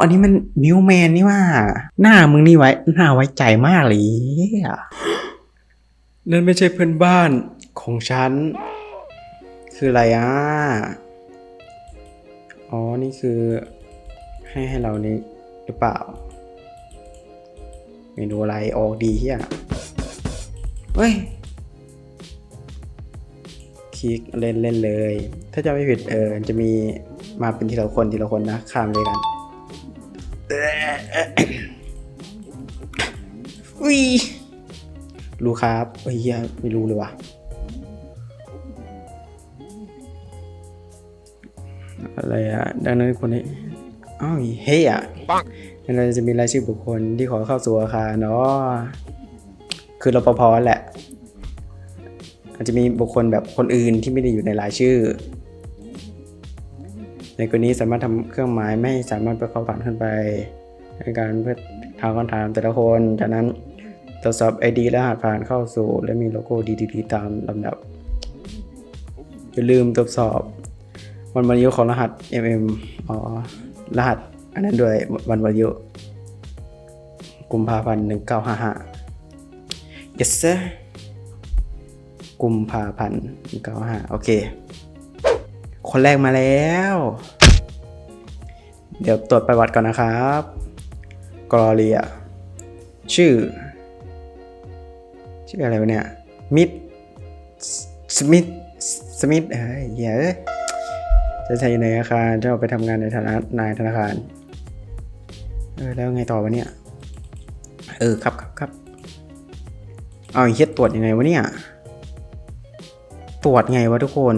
อันนี้มันมิวแมนนี่ว่า หน้ามึงนี่ไว้ หน้าไว้ใจมากเลยนั่นไม่ใช่เพื่อนบ้านของฉัน คืออะไรอะ อ๋อ นี่คือ ให้ให้เรานี่หรือเปล่า เมนูอะไรออกดีเฮียเฮ้ย คลิกเล่นเล่นเลย ถ้าจะไม่ผิดเออ จะมีมาเป็นทีละคนทีละคนนะ ข้ามเลยกัน อุ้ยรู้ครับเฮ้ยเหี้ยไม่รู้เลยว่ะอะไรอะดังนั้นคนนี้อ้าวเฮ้ยอะนั่นเราจะมีรายชื่อบุคคลที่ขอเข้าสู่อาคารเนาะคือรปภแหละ อาจจะมีบุคคลแบบคนอื่นที่ไม่ได้อยู่ในรายชื่อใน กรณีสามารถทำเครื่องหมายไม่สามารถไปเข้าผ่านขึ้นไปในการเพื่อทางคำถามแต่ละคน จากนั้นตรวจสอบ ID และรหัสผ่านเข้าสู่ และมีโลโก้ DDD ตามลำดับ อย่าลืมตรวจสอบ วันวันอายุของรหัส MM อ๋อ รหัส อันนั้นด้วยวันวันอายุกุมภาพันธ์หนึ่งเก้าห้าห้า yes sir กุมภาพันธ์หนึ่งเก้าห้าโอเค คนแรกมาแล้ว เดี๋ยวตรวจประวัติก่อนนะครับกรอเรียชื่อ ชื่ออะไรวะเนี่ย มิดสมิธสมิธเฮ้ยเย้จะใช้ในอาคารจะออกไปทำงานในฐานะนายธนาคาร เออ แล้วไงต่อวะเนี่ย เออ ครับครับครับ เอาอ้เฮียตรวจยังไงวะเนี่ย ตรวจไงวะทุกคน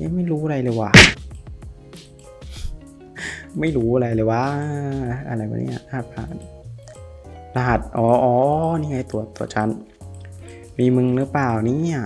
ยังไม่รู้อะไรเลยว่ะ ไม่รู้อะไรเลยว่า อะไรวะเนี่ยรหัสผ่านรหัส อ๋ออ๋อนี่ไงตรวจตรวจชั้น มีมึงหรือเปล่าเนี่ย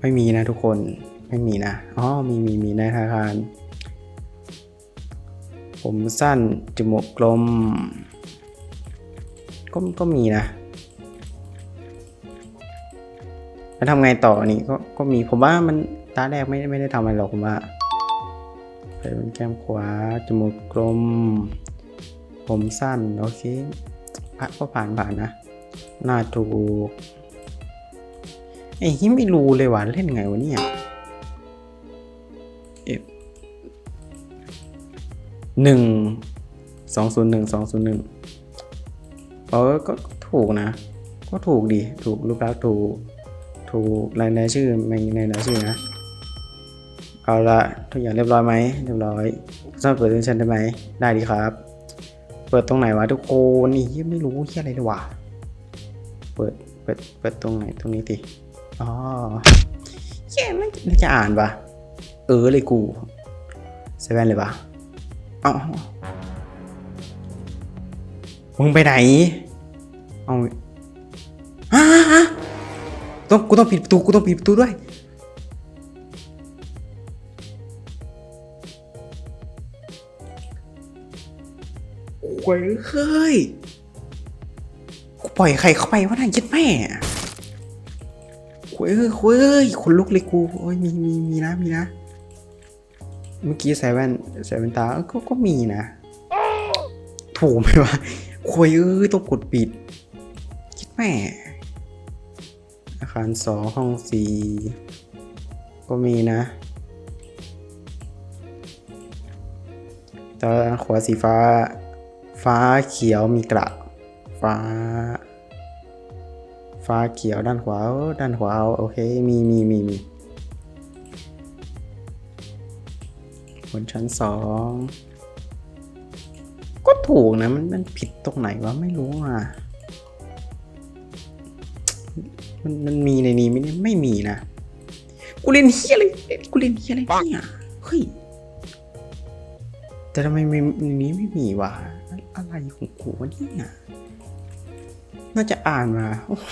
ไม่มีนะทุกคน ไม่มีนะ อ๋อ มีมีมีในธนาคาร ผมสั้น จมูกกลม ก็ก็มีนะ แล้วทำไงต่อนี่ก็ก็มีผมว่ามันตาแรกไม่ไม่ได้ทำอะไรหรอกผมว่าใส่เป็นแก้มขวาจมูกกลม ผมสั้นโอเคก็ผ่านผ่านนะหน้าถูกไอ้ที่ไม่รู้เลยว่าเล่นไงวะเนี่ยเอฟหนึ่งสองศูนย์หนึ่งสองศูนย์หนึ่งเออก็ก็ถูกนะ ก็ถูกดี ถูกรูปลักษณ์ถูก ถูกรายนชื่อในในรายชื่อนะ เอาละทุกอย่างเรียบร้อยไหมเรียบร้อยสามารถเปิดเซสชันได้ไหมได้ดีครับ เปิดตรงไหนวะทุกคนนี่ยังไม่รู้เหียอะไรเลยวะเปิดเปิดเปิดตรงไหนตรงนี้ติอ๋อเฮียมันน่าจะอ่านปะเออเลยกูเซเว่นเลยปะเอ้ามึงไปไหน เอา ต้องกูต้องปิดประตูกูต้องปิดประตูด้วยโว้ยเฮ้ยกูปล่อยใครเข้าไปวะน่ายึดแม่โว้ยเฮ้ยโว้ยเฮ้ยคนลุกเลยกูโอ้ยมีมีมีนะมีนะ เมื่อกี้ใส่แว่นใส่แว่นตาก็ก็มีนะ ถูกไหมวะโว้ยเอ้ยต้องกดปิดคิดแม่ อาคารสองห้องสี่ก็มีนะตาขวาสีฟ้า ฟ้าเขียวมีกระ ฟ้า ฟ้าเขียวด้านขวา ด้านขวา โอเค มีมีมีมีบนชั้นสองก็ถูกนะ มันมันผิดตรงไหนวะ ไม่รู้อะ มันมันมีในนี้ไหมเนี่ยไม่มีนะ กูเรียนเฮียอะไรกูเรียนเฮียอะไรเนี่ยเฮ้ยแต่ทำไมในนี้ไม่มีวะอะไรของกูวะเนี่ยน่าจะอ่านมาโอ้ย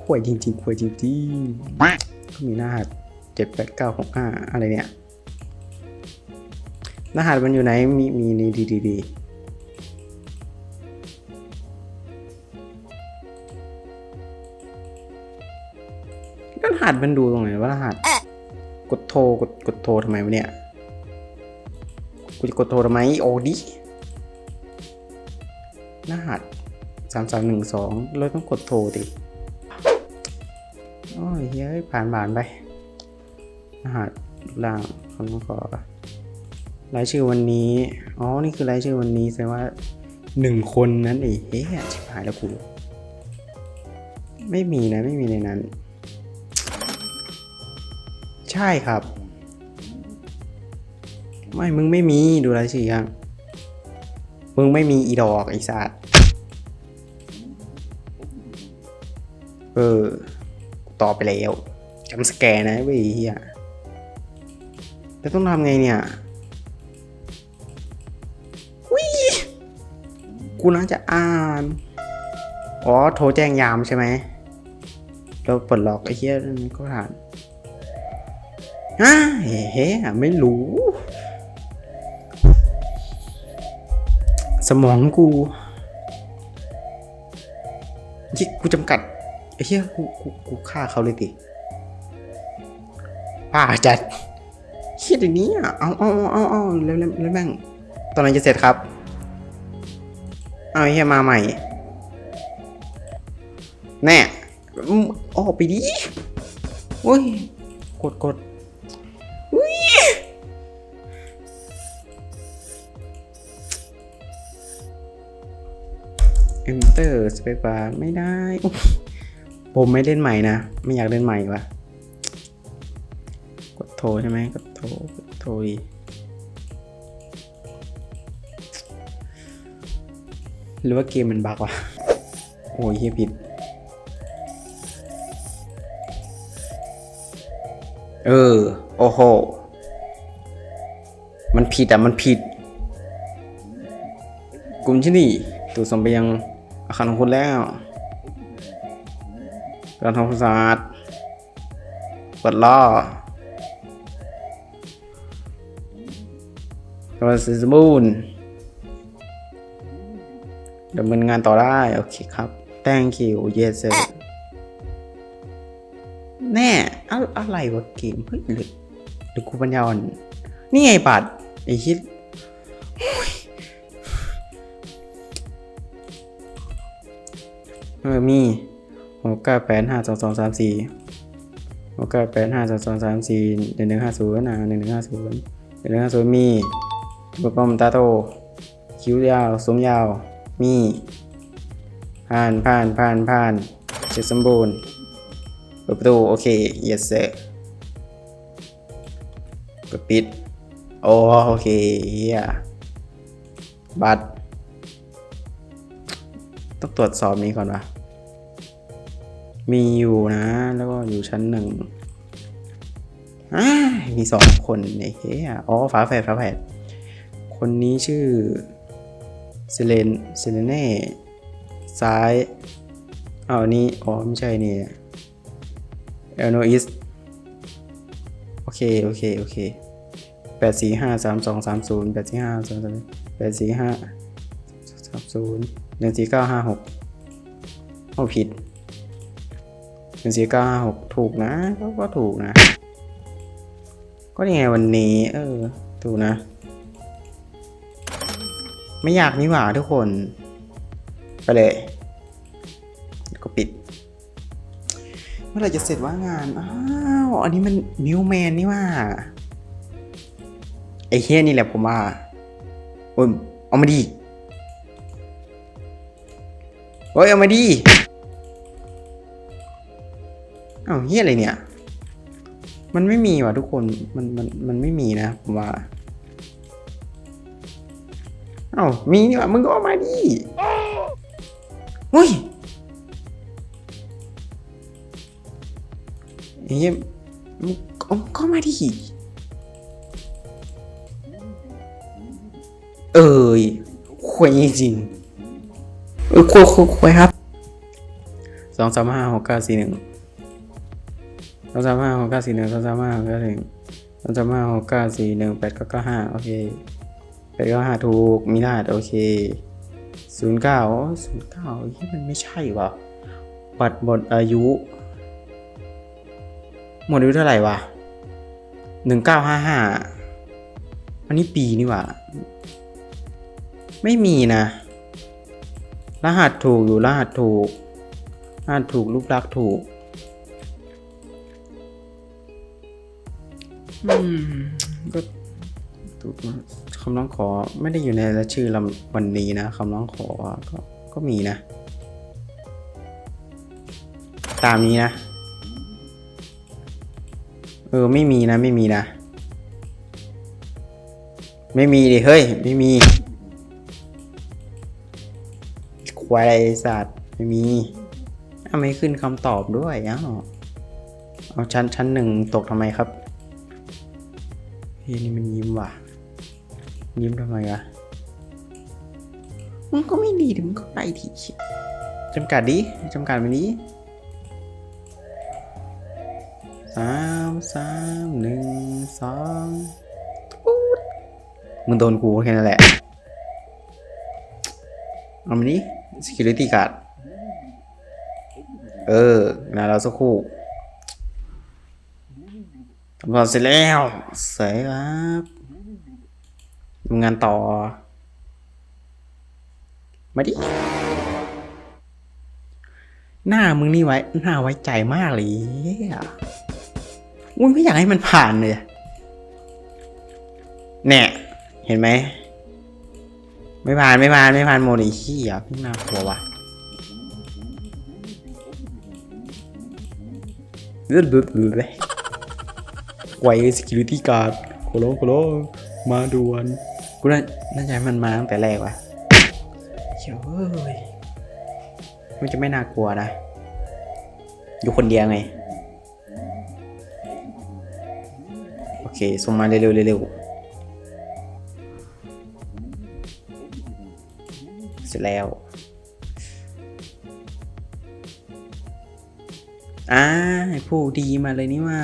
ขวยจริงๆขวยจริงๆก็มีรหัสเจ็ดแปดเก้าหกห้าอะไรเนี่ยรหัสมันอยู่ไหนมีมีนี่ดีดี หัสมันดูตรงไหนว่ารหัส กดโทรกดกดโทรทำไมวะเนี่ย กูจะกดโทรทำไมโอ้ดิรหัสสามสามหนึ่งสองเราต้องกดโทรดิโอ้ยเฮ้ยผ่านผ่านไปรหัสล่างคนต้องขอรายชื่อวันนี้ อ๋อ นี่คือรายชื่อวันนี้แสดงว่าหนึ่งคนนั้นเองเฮ้ยชิบหายแล้วกู ไม่มีนะ ไม่มีในนั้น ใช่ครับ ไม่มึงไม่มีดูรายชื่อยังมึงไม่มีอีดอกไอ้สัตว์เออกูตอบไปแล้วจำสแกนนะเว้ยเฮียแล้วต้องทำไงเนี่ยวิกูน่าจะอ่าน อ๋อ โทรแจ้งยามใช่ไหมแล้วปลดล็อกไอ้เฮียก็ผ่าน เฮ้เฮ้ไม่รู้ สมองกูยิกกูจำกัดไอ้เหี้ยกูกูกูฆ่าเขาเลยติป่าจัดเฮียอย่างนี้อะเอาเอาเอาเอาแล้วแล้วแล้วแม่งตอนนั้นจะเสร็จครับ เอาเฮียมาใหม่ แน่อืมอไปดิโอ้ย กดกด Enter Space Bar ไม่ได้ ผมไม่เล่นใหม่นะ ไม่อยากเล่นใหม่วะกดโทรใช่ไหมกดโทรกดโทรดีหรือว่าเกมมันบักวะ โอ้ยเฮียผิด เออ โอ้โห มันผิดอะ มันผิด กลุ่มที่นี่ตรวจสอบไปยัง อาคารของคุณแล้ว การทำความสะอาดเปิดล้อ กำลังสมบูรณ์ดำเนินงานต่อได้ โอเคครับ thank you yes sir แน่อะอะไรวะเกมเฮ้ยหรือหรือกูปัญญาอ่อนนี่ไงบัตรไอ้คิด ออมีหกเก้าแปดห้าสองสองสามสี่หกเก้าแปดห้าสองสองสามสี่หนึ่งหนึ่งห้าศูนย์นะหนึ่งหนึ่งห้าศูนย์หนึ่งหนึ่งห้าศูนย์มีบุปอมตาโต คิ้วยาวสูงยาว มีผ่านผ่านผ่านผ่านเสร็จสมบูรณ์เปิดประตูโอเค yes sir กดปิดโอโอเคเฮียบัตรต้องตรวจสอบนี้ก่อนวะ มีอยู่นะ แล้วก็อยู่ชั้นหนึ่งมีสองคนในเฮียอ๋อฝาแฝดฝาแฝดคนนี้ชื่อเซเลนเซเลเน่ซ้ายอ้าวอันนี้อ๋อไม่ใช่นี่เอลโนอิสโอเค โอเค โอเคแปดสี่ห้าสามสองสามศูนย์แปดสี่ห้าสามสามแปดสี่ห้าสามศูนย์หนึ่งสี่เก้าห้าหกเอาผิด หนึ่งสี่เก้าหกถูกนะ ก็ก็ถูกนะ ก็ยังไงวันนี้ เออ ถูกนะ ไม่อยากนี่หว่าทุกคน ไปเลย ก็ปิด เมื่อไรจะเสร็จว่างาน อ้าว อันนี้มันมิวแมนนี่ว่า ไอ้เฮียนี่แหละผมว่า โอ้ยเอามาดีโอ้ยเอามาดี อ้าวเฮียอะไรเนี่ย มันไม่มีว่ะทุกคน มันมันมันไม่มีนะผมว่าอ้าวมีนี่ว่ะมึงก็เอามาดีเฮ้ยเฮียมึงก็มาดีเอ้ยควยจริงเออควยควยครับสองสามห้าหกเก้าสี่หนึ่ง องสามห้าหกเก้าสี่หนึ่งสองสามห้าหกเก้าสี่หนึ่งสองสามห้าหกเก้าสี่หนึ่งแปดเก้าเก้าห้าโอเคแปดเก้าห้าถูกมีรหัสโอเคศูนย์เก้าศูนย์เก้าที่มันไม่ใช่วะบัตรหมดอายุ หมดอายุเท่าไหร่วะหนึ่งเก้าห้าห้าอันนี้ปีนี่ว่าไม่มีนะ รหัสถูกอยู่รหัสถูกรหัสถูกรูปลักษณ์ถูก ก็ถูกคำร้องขอไม่ได้อยู่ในรายชื่อลำวันนี้นะคำร้องขอก็ก็มีนะ ตามนี้นะ เออไม่มีนะไม่มีนะ ไม่มีดิเฮ้ย ไม่มีควายไสัตว์ไม่มีอ้าไม่ขึ้นคำตอบด้วยอ้าวเอาชั้นชั้นหนึ่งตกทำไมครับ เฮ้ยนี่มันยิ้มว่ะ ยิ้มทำไมอะมันก็ไม่ดีถึงก็ไปทีจำกัดดิจำกัดมันดิสามสามหนึ่งสองตูดมึงโดนกูแค่นั้นแหละเอามานี้ security guard เออนะเราสักครู่ ทำงานเสร็จแล้วสวยครับทำงานต่อ มาดิ หน้ามึงนี่ไว้ หน้าไว้ใจมากเลยอะอุ้ยไม่อยากให้มันผ่านเลยแน่เห็นไหม ไม่ผ่านไม่ผ่านไม่ผ่านโมดไอ้ขี้อะพี่น่ากลัวว่ะเลือดเลืดเลื อดเลยไว security guard โคโลโคโลมาด่วนกูน่าน่าจะให้มันมาตั้งแต่แรกว่ะเฮ้ยมันจะไม่น่ากลัวนะ อยู่คนเดียวไง โอเคส่งมาเร็วๆเร็วๆเสร็จแล้วอ่าผู้ดีมาเลยนี่ว่า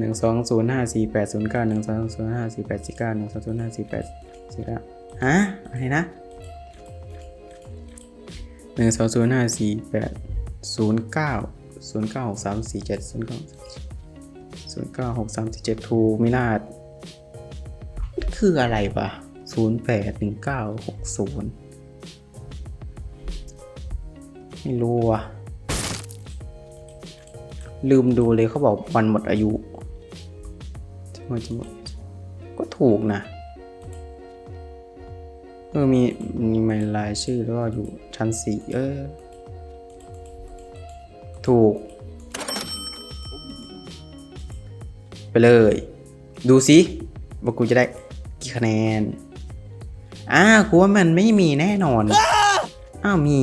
หนึ่งสองศูนย์ห้าสี่แปดศูนย์เก้าหนึ่งสองศูนย์ห้าสี่แปดสี่เก้าหนึ่งสองศูนย์ห้าสี่แปดสี่เก้าฮะอะไรนะหนึ่งสองศูนย์ห้าสี่แปดศูนย์เก้าศูนย์เก้าหกสามสี่เจ็ดศูนย์เก้าศูนย์เก้าหกสามสี่เจ็ดทูมิลาดคืออะไรวะศูนย์แปดหนึ่งเก้าหกศูนย์ไม่รู้ว่ะลืมดูเลยเขาบอกวันหมดอายุ มดจะหมดก็ถูกนะเออมีมีหมายรายชื่อแล้วก็อยู่ชั้นสี่เออ ถูก ไปเลย ดูสิว่ากูจะได้กี่คะแนนอ่ากูว่ามันไม่มีแน่นอน อ้าวมี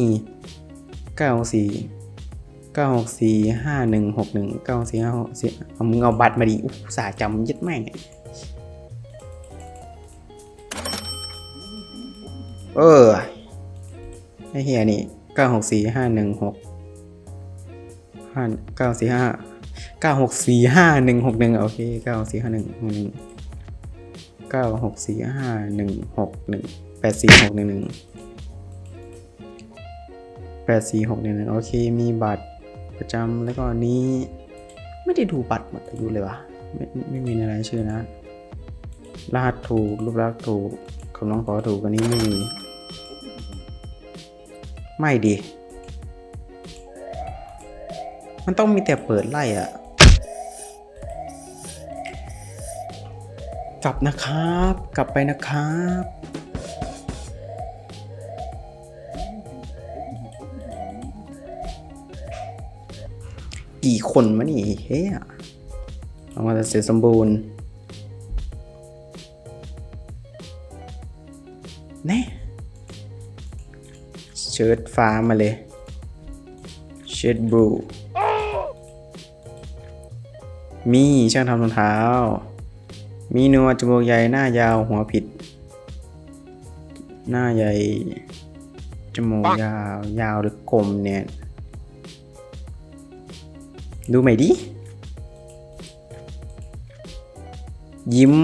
เก้าสี่ เก้าหกสี่ห้าหนึ่งหกหนึ่งเก้าสี่ห้าหกสี่เอามึงเอาบัตรมาดิอุตส่าห์จำยึดแม่งเออไอเฮียนี่เก้าหกสี่ห้าหนึ่งหกห้าเก้าสี่ห้าเก้าหกสี่ห้าหนึ่งหกหนึ่งโอเคเก้าสี่ห้าหนึ่งหนึ่งเก้าหกสี่ห้าหนึ่งหกหนึ่งแปดสี่หกหนึ่งหนึ่งแปดสี่หกหนึ่งหนึ่งโอเค มีบัตร ประจำแล้วก็อันนี้ไม่ได้ดูบัตรหมดอายุเลยวะไม่ไม่มีในรชื่อนะรหัสถูกรูปลักษณ์ถูกคำร้องขอถูกอันนี้ไม่มี ไม่ดี มันต้องมีแต่เปิดไล่อะกลับนะครับ กลับไปนะครับ กี่คนวะนี่เฮ้ยเอามาแต่เสร็จสมบูรณ์แน่เชิ้ตฟ้ามาเลย เชิ้ตบลูมีช่างทำรองเท้า มีหนวดจมูกใหญ่หน้ายาวหัวผิด หน้าใหญ่จมูกยาวยาวหรือกลมเนี่ย ดูใหม่ดิ ยิ้ม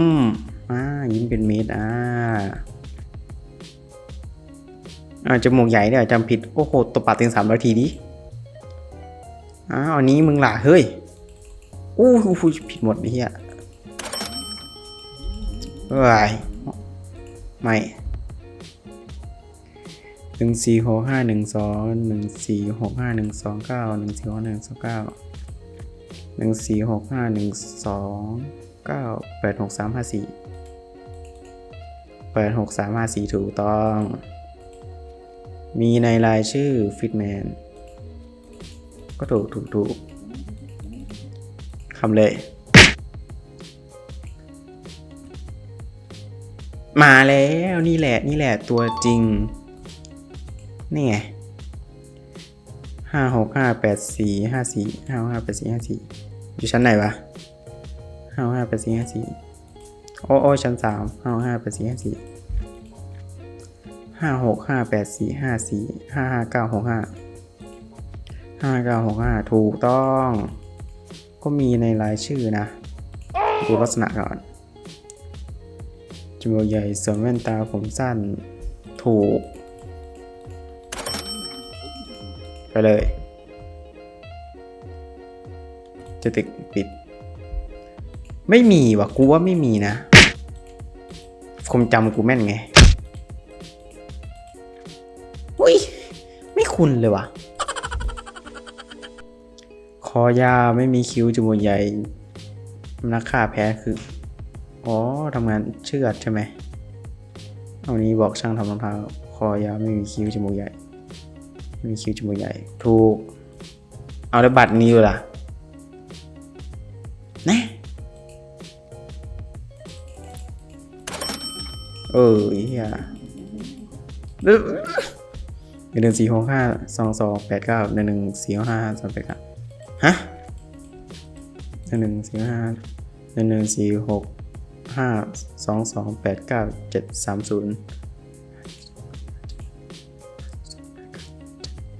อ่า ยิ้มเป็นเม็ดอ่าอ่าจมูกใหญ่เนี่ยจำผิด โอ้โหตบปากเต็งสามร้อยทีดิอ้าวอันนี้มึงหล่ะเฮ้ยอู้หูผิดหมดไอ้เหี้ยเอ้ยไม่หนึ่งสี่หกห้าหนึ่งสองหนึ่งสี่หกห้าหนึ่งสองเก้าหนึ่งสี่หกหนึ่งสองเก้า นึ่งสี่หกห้าหนึ่งสองเก้าแปดหกสามห้าสี่แปดหกสามห้าสี่ถูกต้อง มีในรายชื่อฟิตแมน ก็ถูกถูกถูกคำเลย มาแล้วนี่แหละนี่แหละตัวจริง นี่ไงห้าหกห้าแปดสี่ห้าสี่ห้าห้าแปดสี่ห้าสี่ อยู่ชั้นไหนวะห้าห้าแปดสี่ห้าสี่โอ้โอ้ชั้นสามห้าห้าแปดสี่ห้าสี่ห้าหกห้าแปดสี่ห้าสี่ห้าห้าเก้าหกห้าห้าเก้าหกห้าถูกต้อง ก็มีในรายชื่อนะ ดูลักษณะก่อนจมูกใหญ่สวมแว่นตาผมสั้น ถูก ไปเลย จะติดปิด ไม่มีว่ะกูว่าไม่มีนะคมจำกูแม่นไงอุ้ย ไม่คุ้นเลยวะคอยาไม่มีคิ้วจมูกใหญ่นักฆ่าแพ้คือ อ๋อทำงานเชือดใช่ไหมเอานี้บอกช่างทำรองเท้าคอยาวไม่มีคิ้วจมูกใหญ่ไม่มีคิ้วจมูกใหญ่ ถูก เอาแล้วบัตรนี้ล่ะ เออเฮียหนึ่งสี่หกห้าสองสองแปดเก้าหนึ่งหนึ่งสี่ห้าสองแปดเก้าฮะหนึ่งหนึ่งสี่ห้าหนึ่งหนึ่งสี่หกห้าสองสองแปดเก้าเจ็ดสามศูนย์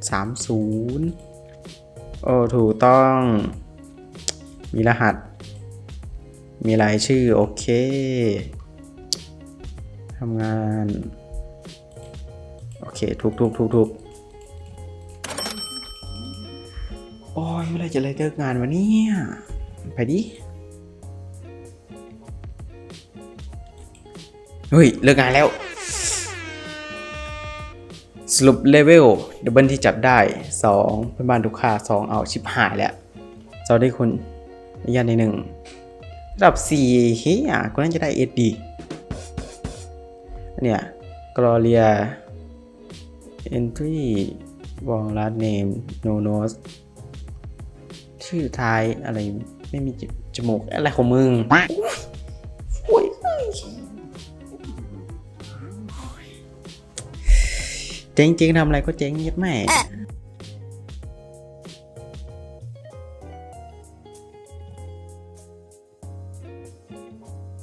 สามศูนย์โอ้ถูกต้อง มีรหัส มีรายชื่อ โอเคำงาน โอเคถูกถูกถูกถูกโอ้ยเมื่อไรจะเลยเลิกงานวะเนี่ย ไปดิ เฮ้ย เลิกงานแล้ว สรุปเลเวลดับเบิลที่จับได้ 2เพื่อนบ้านทุกค่า 2 เอาชิปหายแล้วเราได้คนยันในหนึ่งระดับ4เฮียก็น่าจะได้เอ็ดดี เนี่ยกรอเรีย entry วองลาสเนม no nose ชื่อท้ายอะไรไม่มีจมูกอะไรของมึงโอ้ยเจ๊งๆทำอะไรก็เจ๊งเงียบแม่